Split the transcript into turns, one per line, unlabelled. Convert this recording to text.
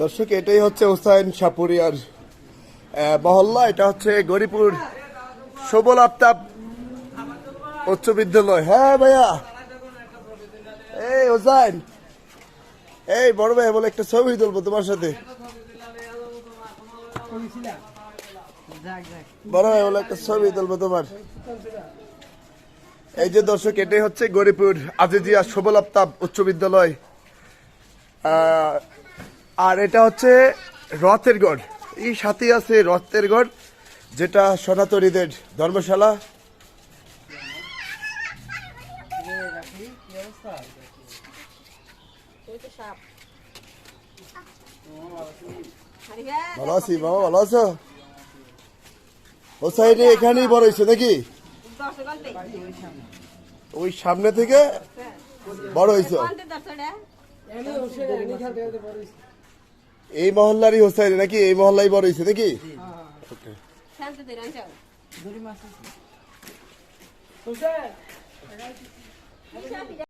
দর্শক, এটাই হচ্ছে হোসাইন সাপুরিয়ার মহল্লা। এটা হচ্ছে গরিপুর সবল আফতাব উচ্চ বিদ্যালয়। হ্যাঁ ভাইয়া। এই হোসাইন, এই বড় ভাই, বলে একটা ছবি তুলবো তোমার সাথে। বড় ভাই, বলে একটা ছবি তুলবো তোমার। এই যে দর্শক, এটাই হচ্ছে গরিপুর আজিজিয়া সবল আফতাব উচ্চ বিদ্যালয়। আর এটা হচ্ছে রথের গড়। এই সাথে আছে রথের গড়, যেটা সনাতনীদের ধর্মশালা। ভালো আছি, বাবা, ভালো আছো? হোসাইনে এখানেই বড় হয়েছে নাকি? ওই সামনে থেকে বড় হয়েছে। এই মহল্লারই হোসাইন নাকি? এই মহল্লাই বড় হয়েছে নাকি? Okay.